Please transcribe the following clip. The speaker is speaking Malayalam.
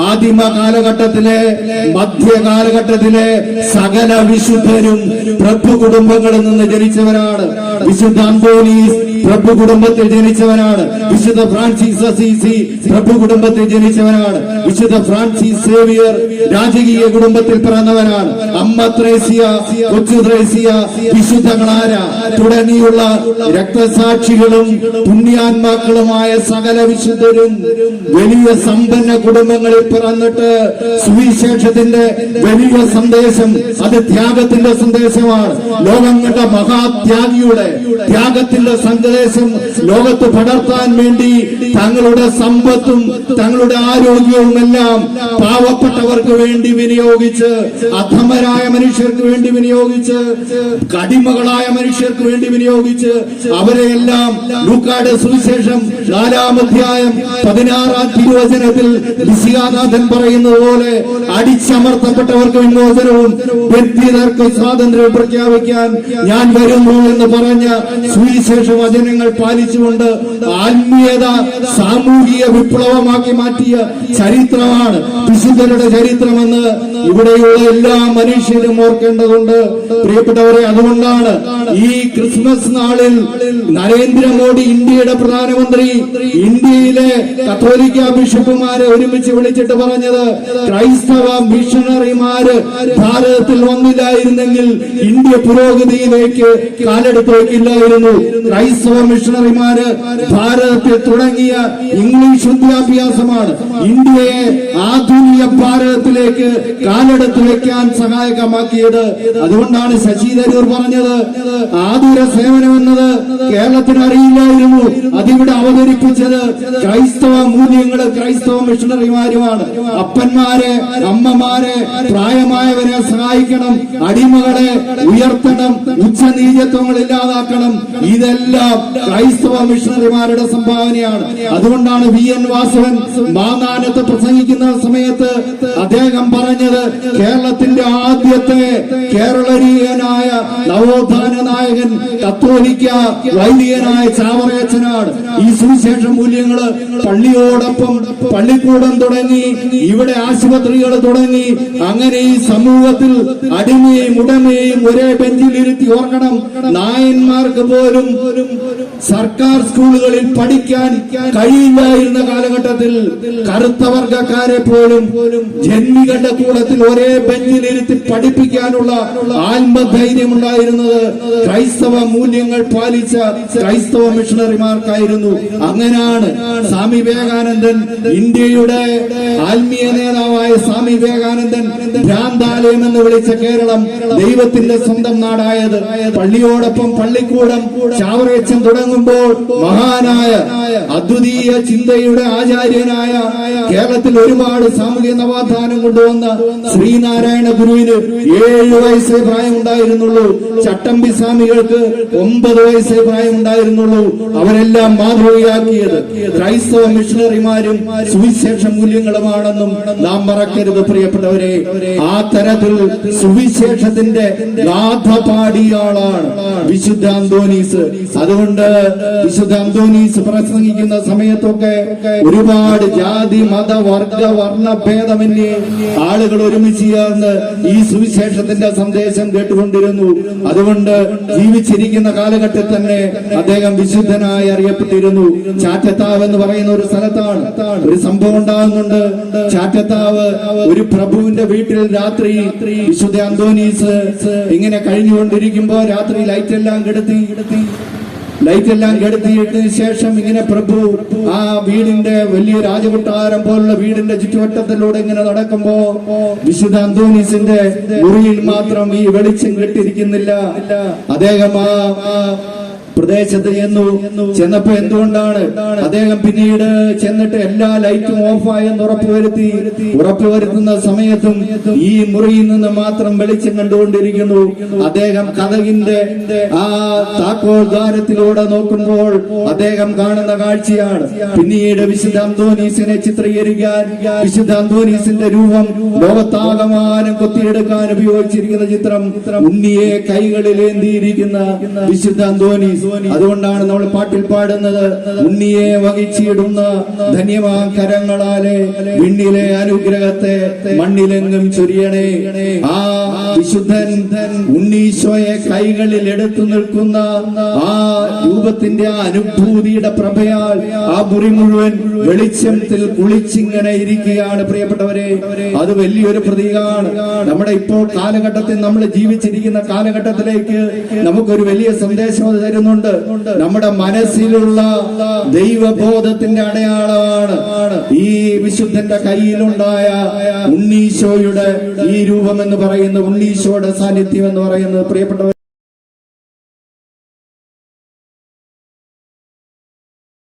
ആദിമ കാലഘട്ടത്തിലെ മധ്യ കാലഘട്ടത്തിലെ സകല വിശുദ്ധരും പ്രഭു കുടുംബങ്ങളിൽ നിന്ന് ജനിച്ചവരാണ് വിശുദ്ധ പ്രഭു കുടുംബത്തിൽ ജനിച്ചവനാണ്. വിശുദ്ധ ഫ്രാൻസിസ് അസീസി പ്രഭു കുടുംബത്തിൽ ജനിച്ചവനാണ്. വിശുദ്ധ ഫ്രാൻസിസ് സേവിയർ രാജകീയ കുടുംബത്തിൽ പിറന്നവനാണ്. അമ്മ ത്രേസ്യ കൊച്ചു ത്രേസ്യ വിശുദ്ധ ക്ലാര തുടങ്ങിയുള്ള രക്തസാക്ഷികളും പുണ്യാത്മാക്കളുമായ സകല വിശുദ്ധരും വലിയ സമ്പന്ന കുടുംബങ്ങളിൽ പിറന്നിട്ട് സുവിശേഷത്തിന്റെ വലിയ സന്ദേശം അത് ത്യാഗത്തിന്റെ സന്ദേശമാണ്. ലോകം കണ്ട മഹാത്യാഗിയുടെ ത്യാഗത്തിന്റെ സന്ദേശം ലോകത്ത് പടർത്താൻ വേണ്ടി തങ്ങളുടെ സമ്പത്തും തങ്ങളുടെ ആരോഗ്യവും എല്ലാം പാവപ്പെട്ടവർക്ക് വേണ്ടി വിനിയോഗിച്ച് അധമരായ മനുഷ്യർക്ക് വേണ്ടി വിനിയോഗിച്ച് കടിമകളായ മനുഷ്യർക്ക് വേണ്ടി വിനിയോഗിച്ച് അവരെയെല്ലാം ലൂക്കാട് സുവിശേഷം നാലാം അധ്യായം പതിനാറാം തിരുവചനത്തിൽ ഋഷികാനാഥൻ പറയുന്നത് പോലെ അടിച്ചമർത്തപ്പെട്ടവർക്ക് വിമോചനവും വ്യക്തിതർക്ക് സ്വാതന്ത്ര്യം പ്രഖ്യാപിക്കാൻ ഞാൻ വരുന്നു എന്ന് പറഞ്ഞ സുവിശേഷ വചനങ്ങൾ പാലിച്ചുകൊണ്ട് ആത്മീയത സാമൂഹിക വിപ്ലവമാക്കി മാറ്റിയ ചരിത്രമാണ് വിശുദ്ധരുടെ ചരിത്രമെന്ന് ഇവിടെയുള്ള എല്ലാ മനുഷ്യരും ഓർക്കേണ്ടതുണ്ട്. പ്രിയപ്പെട്ടവരെ അതുകൊണ്ടാണ് ഈ ക്രിസ്മസ് നാളിൽ നരേന്ദ്രമോദി ഇന്ത്യയുടെ പ്രധാനമന്ത്രി ഇന്ത്യയിലെ കത്തോലിക്ക ബിഷപ്പുമാരെ ഒരുമിച്ച് വിളിച്ചിട്ട് പറഞ്ഞത് ക്രൈസ്തവ മിഷണറിമാര് ഭാരതത്തിൽ വന്നില്ലായിരുന്നെങ്കിൽ ഇന്ത്യ പുരോഗതിയിലേക്ക് കാലെടുത്ത് വയ്ക്കില്ലായിരുന്നു ക്രൈസ്തവ മിഷണറിമാര് ഭാരതത്തിൽ തുടങ്ങിയ ഇംഗ്ലീഷ് വിദ്യാഭ്യാസമാണ്. ഇന്ത്യയെ ആധുനിക ഭാരതത്തിലേക്ക് കാലെടുത്ത് വെക്കാൻ സഹായകമാക്കിയത്. അതുകൊണ്ടാണ് ശശി തരൂർ പറഞ്ഞത്. ആതുര സേവനം എന്നത് കേരളത്തിന് അറിയില്ലായിരുന്നു. അതിവിടെ അവതരിപ്പിച്ചത് ക്രൈസ്തവ മൂല്യങ്ങൾ ക്രൈസ്തവ മിഷണറിമാരുമാണ്. അപ്പന്മാരെ അമ്മമാരെ പ്രായമായവരെ സഹായിക്കണം. അടിമകളെ ഉയർത്തണം. ഉച്ചനീചത്വങ്ങൾ ഇല്ലാതാക്കണം. ഇതെല്ലാം ക്രൈസ്തവ മിഷണറിമാരുടെ സംഭാവനയാണ്. അതുകൊണ്ടാണ് വി എൻ വാസവൻ മാനാനത്ത് പ്രസംഗിക്കുന്ന സമയത്ത് അദ്ദേഹം പറഞ്ഞത് കേരളത്തിന്റെ ആദ്യത്തെ കേരളീയനായ നവോത്ഥാന നായകൻ കത്തോലിക്ക വൈദികനായ ചാവറയച്ചനാണ് ഈ സുവിശേഷ മൂല്യങ്ങൾ പള്ളിയോടൊപ്പം പള്ളിക്കൂടം തുടങ്ങി ഇവിടെ ആശുപത്രികൾ തുടങ്ങി അങ്ങനെ ഈ സമൂഹത്തിൽ അടിമയും ഉടമയും ഒരേ ബെഞ്ചിൽ ഇരുത്തി ഓർക്കണം. നായന്മാർക്ക് പോലും സർക്കാർ സ്കൂളുകളിൽ പഠിക്കാൻ കഴിയില്ലായിരുന്ന കാലഘട്ടത്തിൽ കറുത്ത വർഗക്കാരെ പോലും ജന്മികളുടെ കൂടത്തിൽ ഒരേ ബെഞ്ചിലിരുത്തി പഠിപ്പിക്കാനുള്ള ആത്മധൈര്യം ഉണ്ടായിരുന്നത് ക്രൈസ്തവ മൂല്യങ്ങൾ പാലിച്ച ക്രൈസ്തവ മിഷണറിമാർക്കായിരുന്നു. അങ്ങനെയാണ് സ്വാമി വിവേകാനന്ദൻ ഇന്ത്യയുടെ ആത്മീയ നേതാവായ സ്വാമി വിവേകാനന്ദൻ ഭ്രാന്താലയം എന്ന് വിളിച്ച കേരളം ദൈവത്തിന്റെ സ്വന്തം നാടായത്. പള്ളിയോടൊപ്പം പള്ളിക്കൂടം ചാവറേച്ചൻ തുടങ്ങുമ്പോൾ മഹാനായ അദ്വിതീയ ചിന്തയുടെ ആചാര്യനായ കേരളത്തിൽ ഒരുപാട് സാമൂഹ്യ നവാധാനം കൊണ്ടുവന്ന ശ്രീനാരായണ ഗുരുവിന് ഏഴ് വയസ്സേ പ്രായം ഉണ്ടായിരുന്നുള്ളൂ ചട്ടമ്പി സ്വാമികൾക്ക് ഒമ്പത് വയസ്സേ പ്രായം ഉണ്ടായിരുന്നുള്ളൂ അവരെല്ലാം മാതൃകയാക്കിയത് ക്രൈസ്തവ മിഷണറിമാരും സുവിശേഷ മൂല്യങ്ങളുമാണെന്നും നാം മറക്കരുത് പ്രിയപ്പെട്ടവരെ. ആ തരത്തിൽ സുവിശേഷത്തിന്റെ ഗാഥ വിശുദ്ധ അന്തോനീസ് അതുകൊണ്ട് വിശുദ്ധ അന്തോനീസ് പ്രസംഗിക്കുന്ന സമയത്തൊക്കെ ഒരുപാട് ജാതി മത വർഗ വർണ ഭേദമന്യേ ആളുകൾ ഒരുമിച്ച് ചേർന്ന് ഈ സുവിശേഷത്തിന്റെ സന്ദേശം കേട്ടുകൊണ്ടിരുന്നു. അതുകൊണ്ട് ജീവിച്ചിരിക്കുന്ന കാലഘട്ടത്തിൽ തന്നെ അദ്ദേഹം വിശുദ്ധനായി അറിയപ്പെട്ടിരുന്നു. ചാറ്റത്താവ് എന്ന് പറയുന്ന ഒരു സ്ഥലത്താണ്. ഒരു സംഭവം ഉണ്ടാകുന്നുണ്ട്. ചാറ്റത്താവ് ഒരു പ്രഭുവിന്റെ വീട്ടിൽ രാത്രി വിശുദ്ധ അന്തോനീസ് ഇങ്ങനെ കഴിഞ്ഞുകൊണ്ടിരിക്കുമ്പോ രാത്രി ലൈറ്റ് എല്ലാം കെടുത്തി. ലൈറ്റ് എല്ലാം കെടുത്തിയിട്ടതിന് ശേഷം ഇങ്ങനെ പ്രഭു ആ വീടിന്റെ വലിയ രാജകൊട്ടാരം പോലുള്ള വീടിന്റെ ചുറ്റുവട്ടത്തിലൂടെ ഇങ്ങനെ നടക്കുമ്പോ വിശുദ്ധ അന്തോണീസിന്റെ മുറിയിൽ മാത്രം ഈ വെളിച്ചം കെട്ടിരിക്കുന്നില്ല. അദ്ദേഹം ആ പ്രദേശത്ത് ചെന്നു. ചെന്നപ്പോ എന്തുകൊണ്ടാണ്? അദ്ദേഹം പിന്നീട് ചെന്നിട്ട് എല്ലാ ലൈറ്റും ഓഫായെന്ന് ഉറപ്പുവരുത്തി ഉറപ്പുവരുത്തുന്ന സമയത്തും ഈ മുറിയിൽ നിന്ന് മാത്രം വെളിച്ചം കണ്ടുകൊണ്ടിരിക്കുന്നു. അദ്ദേഹം കഥകിന്റെ ആ താക്കോൽ ദ്വാരത്തിലൂടെ നോക്കുമ്പോൾ അദ്ദേഹം കാണുന്ന കാഴ്ചയാണ്. പിന്നീട് വിശുദ്ധ അന്തോനീസിനെ ചിത്രീകരിക്കാൻ വിശുദ്ധ അന്തോനീസിന്റെ രൂപം ലോകത്താകമാനം കൊത്തിയെടുക്കാൻ ഉപയോഗിച്ചിരിക്കുന്ന ചിത്രം ഉണ്ണിയെ കൈകളിലേന്തിയിരിക്കുന്ന വിശുദ്ധ അന്തോനീസ് അതുകൊണ്ടാണ് നമ്മൾ പാട്ടിൽ പാടുന്നത്. ഉണ്ണിയെ വഹിച്ചിടുന്ന ധന്യമാ കരങ്ങളാലെ വിണ്ണിലെ അനുഗ്രഹത്തെ മണ്ണിലെങ്ങും ചൊരിയണേ. ആ വിശുദ്ധൻ ഉണ്ണീശോയെ കൈകളിൽ എടുത്തു നിൽക്കുന്ന ആ രൂപത്തിന്റെ ആ അനുഭൂതിയുടെ പ്രഭയാൽ ആ മുറി മുഴുവൻ വെളിച്ചത്തിൽ കുളിച്ചിങ്ങനെ ഇരിക്കുകയാണ് പ്രിയപ്പെട്ടവരെ. അത് വലിയൊരു പ്രതീകമാണ് നമ്മുടെ ഇപ്പോൾ കാലഘട്ടത്തിൽ നമ്മൾ ജീവിച്ചിരിക്കുന്ന കാലഘട്ടത്തിലേക്ക് നമുക്കൊരു വലിയ സന്ദേശം അത് തരുന്നുണ്ട് നമ്മുടെ മനസ്സിലുള്ള ദൈവബോധത്തിന്റെ അടയാളമാണ് ഈ വിശുദ്ധന്റെ കയ്യിലുണ്ടായ ഉണ്ണീശോയുടെ ഈ രൂപം എന്ന് പറയുന്ന ഉണ്ണീശോയുടെ സാന്നിധ്യം എന്ന് പറയുന്നത്. പ്രിയപ്പെട്ടവർ